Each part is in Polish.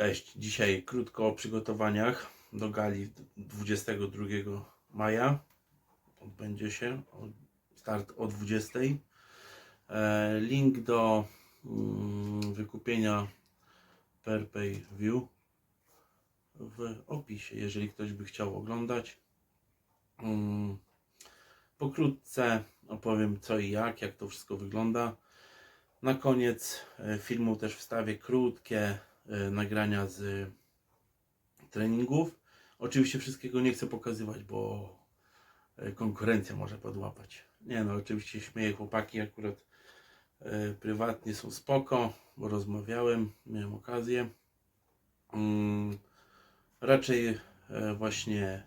Cześć, dzisiaj krótko o przygotowaniach do gali 22 maja. Odbędzie się start o 20. E, Link do mm, wykupienia per pay view w opisie, jeżeli ktoś by chciał oglądać. Mm, Pokrótce opowiem co i jak, jak to wszystko wygląda. Na koniec e, filmu też wstawię krótkie nagrania z treningów. Oczywiście wszystkiego nie chcę pokazywać, bo e, konkurencja może podłapać. Nie no, oczywiście śmieję chłopaki akurat e, prywatnie są spoko, bo rozmawiałem, miałem okazję. Mm, raczej e, właśnie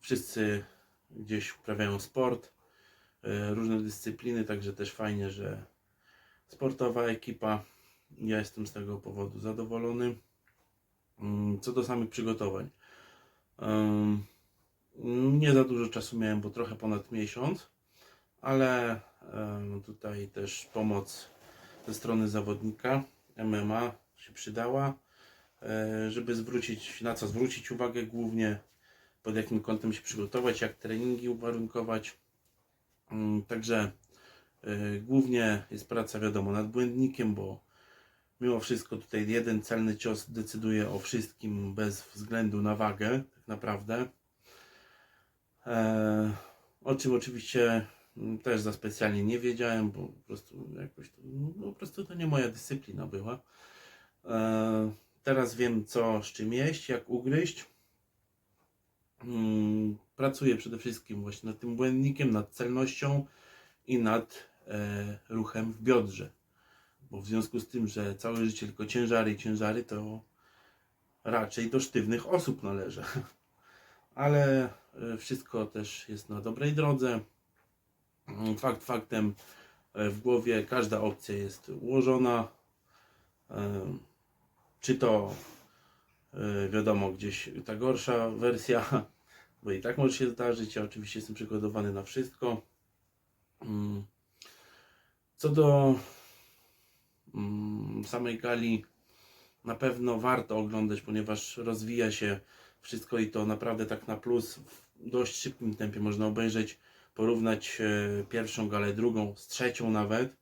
wszyscy gdzieś uprawiają sport, e, różne dyscypliny, także też fajnie, że sportowa ekipa. Ja jestem z tego powodu zadowolony. Mm, Co do samych przygotowań. Nie za dużo czasu miałem, bo trochę ponad miesiąc, ale tutaj też pomoc ze strony zawodnika MMA się przydała, e, żeby zwrócić, na co zwrócić uwagę głównie, pod jakim kątem się przygotować, jak treningi uwarunkować. Ym, Także y, głównie jest praca, wiadomo, nad błędnikiem, bo mimo wszystko tutaj jeden celny cios decyduje o wszystkim bez względu na wagę, tak naprawdę. E, o czym oczywiście mm, też za specjalnie nie wiedziałem, bo po prostu jakoś to, no, po prostu to nie moja dyscyplina była. E, teraz wiem co z czym jeść, jak ugryźć. Mm, Pracuję przede wszystkim właśnie nad tym błędnikiem, nad celnością i nad e, ruchem w biodrze. Bo w związku z tym, że całe życie tylko ciężary i ciężary, to raczej do sztywnych osób należy. Ale e, wszystko też jest na dobrej drodze. Mm, Fakt faktem, e, w głowie każda opcja jest ułożona. Czy to e, wiadomo, gdzieś ta gorsza wersja, bo i tak może się zdarzyć. Ja oczywiście jestem przygotowany na wszystko. Mm. Co do samej gali, na pewno warto oglądać, ponieważ rozwija się wszystko i to naprawdę tak na plus w dość szybkim tempie można obejrzeć, porównać e, pierwszą galę, drugą z trzecią nawet.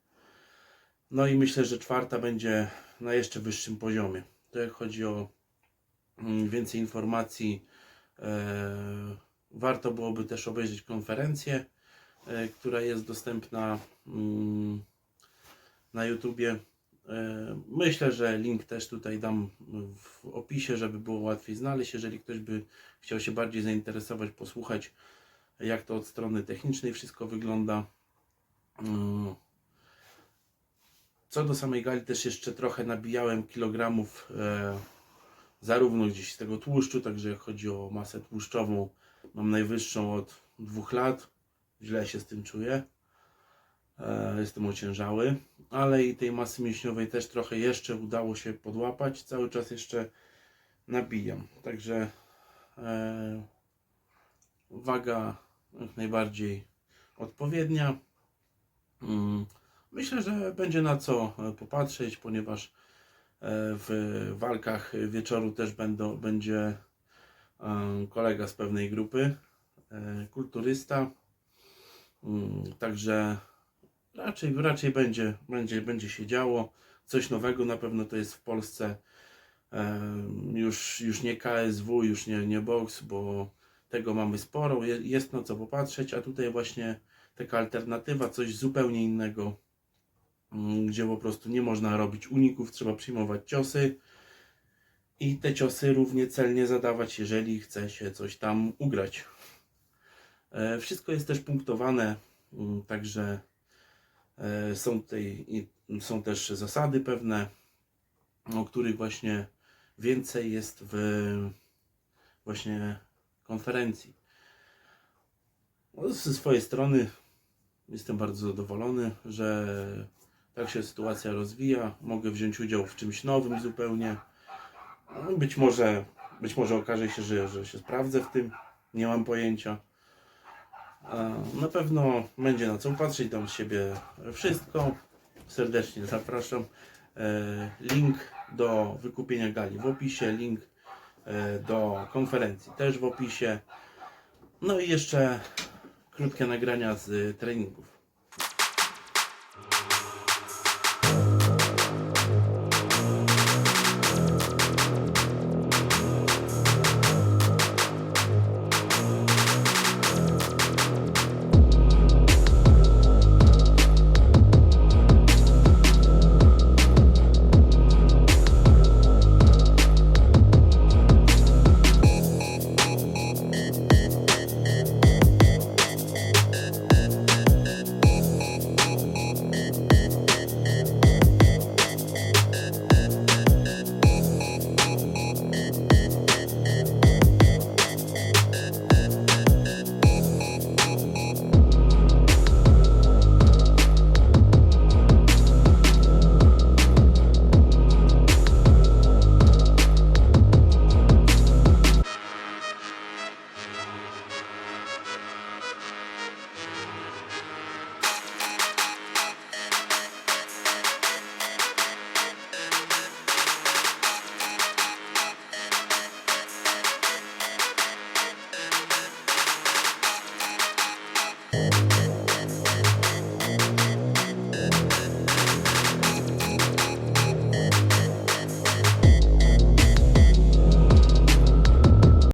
No i myślę, że czwarta będzie na jeszcze wyższym poziomie. To jak chodzi o mm, więcej informacji, e, warto byłoby też obejrzeć konferencję e, która jest dostępna mm, na YouTubie. Myślę, że link też tutaj dam w opisie, żeby było łatwiej znaleźć. Jeżeli ktoś by chciał się bardziej zainteresować, posłuchać, jak to od strony technicznej wszystko wygląda. Mm. Co do samej gali, też jeszcze trochę nabijałem kilogramów, e, zarówno gdzieś z tego tłuszczu, także jak chodzi o masę tłuszczową, mam najwyższą od dwóch lat źle się z tym czuję. E, Jestem ociężały, ale i tej masy mięśniowej też trochę jeszcze udało się podłapać. Cały czas jeszcze nabijam. Także e, waga jak najbardziej odpowiednia. Mm, Myślę, że będzie na co e, popatrzeć, ponieważ e, w walkach wieczoru też będą, będzie kolega z pewnej grupy, kulturysta. Mm, Także raczej, raczej będzie, będzie, będzie się działo. Coś nowego na pewno to jest w Polsce. Już, już nie KSW, już nie, nie boks, bo tego mamy sporo. Je- Jest na co popatrzeć, a tutaj właśnie taka alternatywa, coś zupełnie innego, mm, gdzie po prostu nie można robić uników, trzeba przyjmować ciosy i te ciosy równie celnie zadawać, jeżeli chce się coś tam ugrać. E, Wszystko jest też punktowane, mm, także są tutaj są też zasady pewne, o których właśnie więcej jest w właśnie konferencji. No, Ze swojej strony jestem bardzo zadowolony, że tak się sytuacja rozwija. Mogę wziąć udział w czymś nowym zupełnie. No, Być może, być może okaże się, że, że się sprawdzę w tym. Nie mam pojęcia. Na pewno będzie na co patrzeć, dam z siebie wszystko. Serdecznie zapraszam. E, Link do wykupienia gali w opisie, link e, do konferencji też w opisie. No i jeszcze krótkie nagrania z treningów.